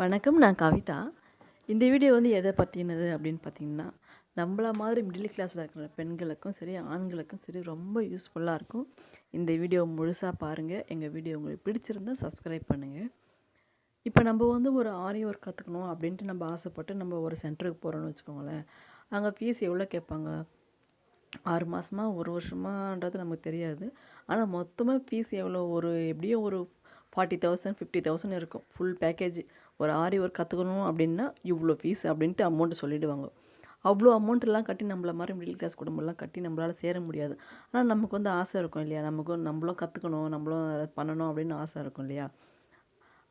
வணக்கம் நான் கவிதா. இந்த வீடியோ வந்து எதை பற்றினது அப்படின்னு பார்த்தீங்கன்னா நம்மள மாதிரி மிடில் கிளாஸில் இருக்கிற பெண்களுக்கும் சரி ஆண்களுக்கும் சரி ரொம்ப யூஸ்ஃபுல்லாக இருக்கும். இந்த வீடியோ முழுசாக பாருங்கள் எங்கள் வீடியோ உங்களுக்கு பிடிச்சிருந்தா சப்ஸ்கிரைப் பண்ணுங்கள் இப்போ நம்ம வந்து ஒரு ஆரி ஒர்க் கற்றுக்கணும் அப்படின்ட்டு நம்ம ஆசைப்பட்டு நம்ம ஒரு சென்டருக்கு போகிறோன்னு வச்சுக்கோங்களேன். அங்கே ஃபீஸ் எவ்வளோ கேட்பாங்க? ஆறு மாதமா ஒரு வருஷமான்றது நமக்கு தெரியாது. ஆனால் மொத்தமாக ஃபீஸ் எவ்வளோ ஒரு எப்படியும் ஒரு ஃபார்ட்டி தௌசண்ட் ஃபிஃப்டி தௌசண்ட் இருக்கும். ஃபுல் பேக்கேஜ் ஒரு ஆரி ஒர்க் கற்றுக்கணும் அப்படின்னா இவ்வளோ ஃபீஸ் அப்படின்ட்டு அமௌண்ட்டு சொல்லிவிடுவாங்க அவ்வளோ அமௌண்ட்டெல்லாம் கட்டி நம்மள மாதிரி மிடில் கிளாஸ் குடும்பம்லாம் கட்டி நம்மளால் சேர முடியாது. ஆனால் நமக்கு வந்து ஆசை இருக்கும் இல்லையா? நமக்கு நம்மளும் கற்றுக்கணும் நம்மளும் அதை பண்ணணும் அப்படின்னு ஆசை இருக்கும் இல்லையா?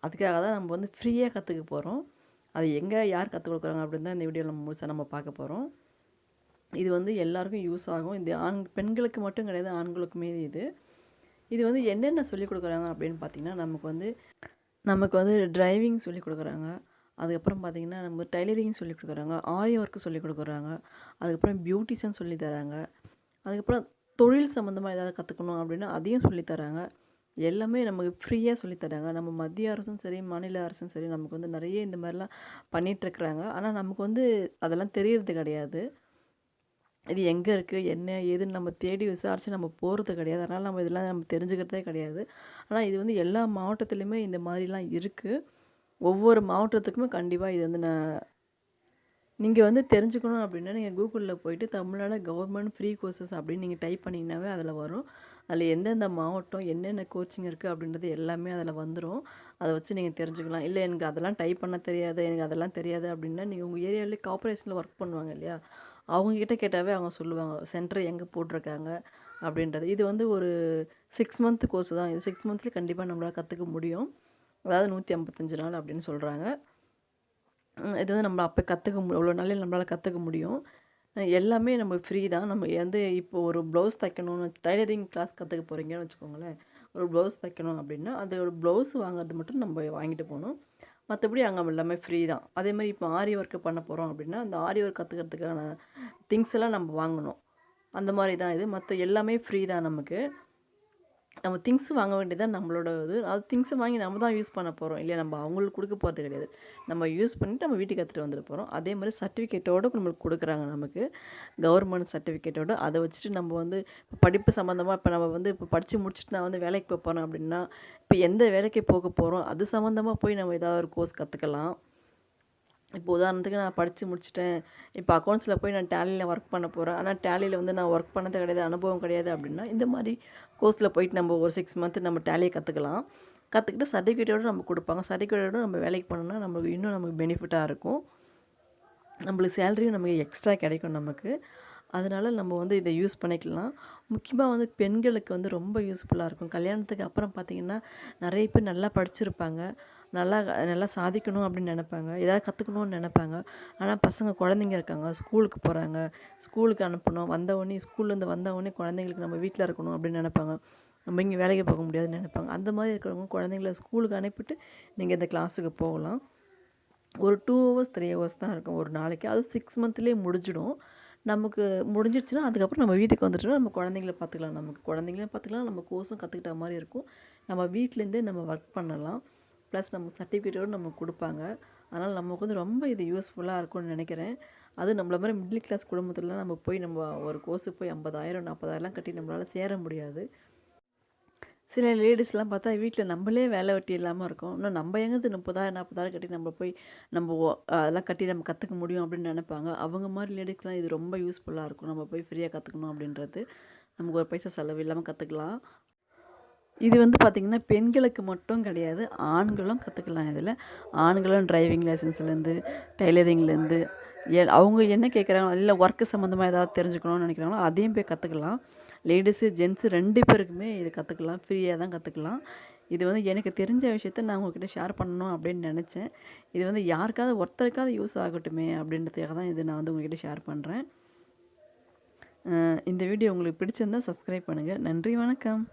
அதுக்காக தான் நம்ம வந்து ஃப்ரீயாக கற்றுக்க போகிறோம் அது எங்கே யார் கற்றுக் கொடுக்குறாங்க அப்படின்னு தான் இந்த வீடியோவில் நம்ம முழுசாக நம்ம பார்க்க போகிறோம் இது வந்து எல்லாருக்கும் யூஸ் ஆகும். இந்த ஆண் பெண்களுக்கு மட்டும் கிடையாது ஆண்களுக்குமே இது. இது வந்து என்னென்ன சொல்லிக் கொடுக்குறாங்க அப்படின்னு பார்த்தீங்கன்னா நமக்கு வந்து நமக்கு வந்து டிரைவிங் சொல்லிக் கொடுக்குறாங்க. அதுக்கப்புறம் பார்த்திங்கன்னா நம்ம டைலரிங் சொல்லிக் கொடுக்குறாங்க. ஆரி ஒர்க்கு சொல்லிக் கொடுக்குறாங்க. அதுக்கப்புறம் பியூட்டிஷன் சொல்லி தராங்க. அதுக்கப்புறம் தொழில் சம்மந்தமாக ஏதாவது கற்றுக்கணும் அப்படின்னா அதையும் சொல்லித் தராங்க. எல்லாமே நமக்கு ஃப்ரீயாக சொல்லித் தராங்க. நம்ம மத்திய அரசும் சரி மாநில அரசும் சரி நமக்கு வந்து நிறைய இந்த மாதிரிலாம் பண்ணிகிட்ருக்குறாங்க ஆனால் நமக்கு வந்து அதெல்லாம் தெரியறது கிடையாது. இது எங்கே இருக்குது என்ன ஏதுன்னு நம்ம தேடி விசாரித்து நம்ம போகிறது கிடையாது. அதனால் நம்ம இதெல்லாம் நம்ம தெரிஞ்சுக்கிறதே கிடையாது. ஆனால் இது வந்து எல்லா மாவட்டத்துலேயுமே இந்த மாதிரிலாம் இருக்குது. ஒவ்வொரு மாவட்டத்துக்குமே கண்டிப்பாக இது வந்து நான் நீங்கள் வந்து தெரிஞ்சுக்கணும் அப்படின்னா நீங்கள் கூகுளில் போயிட்டு தமிழ்நாடு கவர்மெண்ட் ஃப்ரீ கோர்சஸ் அப்படின்னு நீங்கள் டைப் பண்ணிங்கனாவே அதில் வரும். அதில் எந்தெந்த மாவட்டம் என்னென்ன கோச்சிங் இருக்குது அப்படின்றது எல்லாமே அதில் வந்துடும். அதை வச்சு நீங்கள் தெரிஞ்சுக்கலாம். இல்லை எனக்கு அதெல்லாம் டைப் பண்ண தெரியாது எனக்கு அதெல்லாம் தெரியாது அப்படின்னா நீங்கள் உங்கள் ஏரியாவிலே கார்பரேஷனில் ஒர்க் பண்ணுவாங்க இல்லையா? அவங்கக்கிட்ட கேட்டாவே அவங்க சொல்லுவாங்க சென்டர் எங்கே போட்டிருக்காங்க? அப்படின்றது. இது வந்து ஒரு சிக்ஸ் மந்த் கோர்ஸ் தான். இது சிக்ஸ் மந்த்ஸ்லேயே கண்டிப்பாக நம்மளால் கற்றுக்க முடியும். அதாவது நூற்றி ஐம்பத்தஞ்சு நாள் அப்படின்னு சொல்கிறாங்க இது வந்து நம்ம அப்போ கற்றுக்க மு அவ்வளோ நாளில் நம்மளால் கற்றுக்க முடியும். எல்லாமே நம்ம ஃப்ரீ தான். நம்ம வந்து இப்போ ஒரு ப்ளவுஸ் தைக்கணும்னு டைலரிங் கிளாஸ் கற்றுக்க போகிறீங்கன்னு வச்சுக்கோங்களேன். ஒரு ப்ளவுஸ் தைக்கணும் அப்படின்னா அது ஒரு ப்ளவுஸ் வாங்குறது மட்டும் நம்ம வாங்கிட்டு போகணும். மற்றபடி அங்கே எல்லாமே ஃப்ரீ தான். அதே மாதிரி இப்போ ஆரி ஒர்க்கு பண்ண போகிறோம் அப்படின்னா அந்த ஆரி ஒர்க் கற்றுக்கிறதுக்கான திங்ஸ் எல்லாம் நம்ம வாங்கணும். அந்த மாதிரி தான் இது. மற்ற எல்லாமே ஃப்ரீ தான் நமக்கு. நம்ம திங்ஸ் வாங்க வேண்டியதான் நம்மளோட இது அது திங்ஸை வாங்கி நம்ம தான் யூஸ் பண்ண போகிறோம் இல்லையா நம்ம அவங்களுக்கு கொடுக்க போகிறது கிடையாது. நம்ம யூஸ் பண்ணிவிட்டு நம்ம வீட்டுக்கு எடுத்துகிட்டு வந்துட்டு போகிறோம் அதே மாதிரி சர்டிஃபிகேட்டோடு நம்மளுக்கு கொடுக்குறாங்க நமக்கு. கவர்மெண்ட் சர்டிஃபிகேட்டோடு அதை வச்சுட்டு நம்ம வந்து படிப்பு சம்மந்தமாக இப்போ நம்ம வந்து இப்போ படித்து முடிச்சுட்டு நான் வந்து வேலைக்கு போக போகிறேன் அப்படின்னா இப்போ எந்த வேலைக்கு போக போகிறோம் அது சம்மந்தமாக போய் நம்ம ஏதாவது ஒரு கோர்ஸ் கற்றுக்கலாம் இப்போ உதாரணத்துக்கு நான் படித்து முடிச்சிட்டேன். இப்போ அக்கௌண்ட்ஸில் போய் நான் டேலியில் ஒர்க் பண்ண போகிறேன் ஆனால் டேலியில் வந்து நான் ஒர்க் பண்ணது கிடையாது அனுபவம் கிடையாது அப்படின்னா இந்த மாதிரி கோர்ஸில் போயிட்டு நம்ம ஒரு சிக்ஸ் மந்த்து நம்ம டேலியை கற்றுக்கலாம் கற்றுக்கிட்டு சர்டிஃபிகேட்டோடு நம்ம கொடுப்பாங்க. சர்டிஃபிகேட்டோடு நம்ம வேலைக்கு போனோம்னா நமக்கு இன்னும் நமக்கு பெனிஃபிட்டாக இருக்கும். நம்மளுக்கு சேலரியும் நமக்கு எக்ஸ்ட்ரா கிடைக்கும் நமக்கு. அதனால் நம்ம வந்து இதை யூஸ் பண்ணிக்கலாம். முக்கியமாக வந்து பெண்களுக்கு வந்து ரொம்ப யூஸ்ஃபுல்லாக இருக்கும். கல்யாணத்துக்கு அப்புறம் பார்த்திங்கன்னா நிறைய பேர் நல்லா படிச்சிருப்பாங்க. நல்லா நல்லா சாதிக்கணும் அப்படின்னு நினப்பாங்க. ஏதாவது கற்றுக்கணும்னு நினப்பாங்க. ஆனால் பசங்க குழந்தைங்க இருக்காங்க. ஸ்கூலுக்கு போகிறாங்க ஸ்கூலுக்கு அனுப்பணும். வந்தவொடனே ஸ்கூல்லேருந்து வந்தவொடனே குழந்தைங்களுக்கு நம்ம வீட்டில் இருக்கணும் அப்படின்னு நினப்பாங்க. நம்ம இங்கே வேலைக்கு போக முடியாதுன்னு நினைப்பாங்க. அந்த மாதிரி இருக்கிறவங்க குழந்தைங்கள ஸ்கூலுக்கு அனுப்பிட்டு நீங்கள் இந்த கிளாஸுக்கு போகலாம். ஒரு டூ ஹவர்ஸ் த்ரீ ஹவர்ஸ் தான் இருக்கும் ஒரு நாளைக்கு. அது சிக்ஸ் மந்த்லேயே முடிஞ்சிடும். நமக்கு முடிஞ்சிடுச்சுன்னா அதுக்கப்புறம் நம்ம வீட்டுக்கு வந்துட்டோம்னா நம்ம குழந்தைங்கள பார்த்துக்கலாம். நமக்கு குழந்தைங்களையும் பார்த்துக்கலாம். நம்ம கோர்ஸும் கற்றுக்கிட்ட மாதிரி இருக்கும். நம்ம வீட்டிலேருந்தே நம்ம ஒர்க் பண்ணலாம். ப்ளஸ் நம்ம சர்டிஃபிகேட்டோடு நமக்கு கொடுப்பாங்க. அதனால் நமக்கு வந்து ரொம்ப இது யூஸ்ஃபுல்லாக இருக்கும்னு நினைக்கிறேன். அது நம்மள மாதிரி மிடில் கிளாஸ் குடும்பத்துலலாம் நம்ம போய் நம்ம ஒரு கோர்ஸுக்கு போய் ஐம்பதாயிரம் நாற்பதாயிரம்லாம் கட்டி நம்மளால் சேர முடியாது. சில லேடிஸ்லாம் பார்த்தா வீட்டில் நம்மளே வேலை வெட்டி இல்லாமல் இருக்கும். இன்னும் நம்ம எங்கேருந்து முப்பதாயிரம் நாற்பதாயிரம் கட்டி நம்ம போய் நம்ம அதெல்லாம் கட்டி நம்ம கற்றுக்க முடியும் அப்படின்னு நினைப்பாங்க. அவங்க மாதிரி லேடிஸ்லாம் இது ரொம்ப யூஸ்ஃபுல்லாக இருக்கும். நம்ம போய் ஃப்ரீயாக கற்றுக்கணும் அப்படின்றது. நமக்கு ஒரு பைசா செலவு இல்லாமல் கற்றுக்கலாம் இது வந்து பார்த்திங்கன்னா பெண்களுக்கு மட்டும் கிடையாது ஆண்களும் கற்றுக்கலாம் இதில். ஆண்களும் டிரைவிங் லைசன்ஸ்லேருந்து டைலரிங்லேருந்து எ அவங்க என்ன கேட்குறாங்களோ இல்லை ஒர்க்கு சம்மந்தமாக ஏதாவது தெரிஞ்சுக்கணும்னு நினைக்கிறாங்களோ அதையும் போய் கற்றுக்கலாம் லேடிஸு ஜென்ஸு ரெண்டு பேருக்குமே இது கற்றுக்கலாம் ஃப்ரீயாக தான் கற்றுக்கலாம் இது வந்து எனக்கு தெரிஞ்ச விஷயத்த நான் உங்ககிட்ட ஷேர் பண்ணணும் அப்படின்னு நினச்சேன். இது வந்து யாருக்காவது ஒருத்தருக்காவது யூஸ் ஆகட்டுமே அப்படின்றதுக்காக தான் இது நான் வந்து உங்ககிட்ட ஷேர் பண்ணுறேன் இந்த வீடியோ உங்களுக்கு பிடிச்சிருந்தால் சப்ஸ்கிரைப் பண்ணுங்கள் நன்றி வணக்கம்.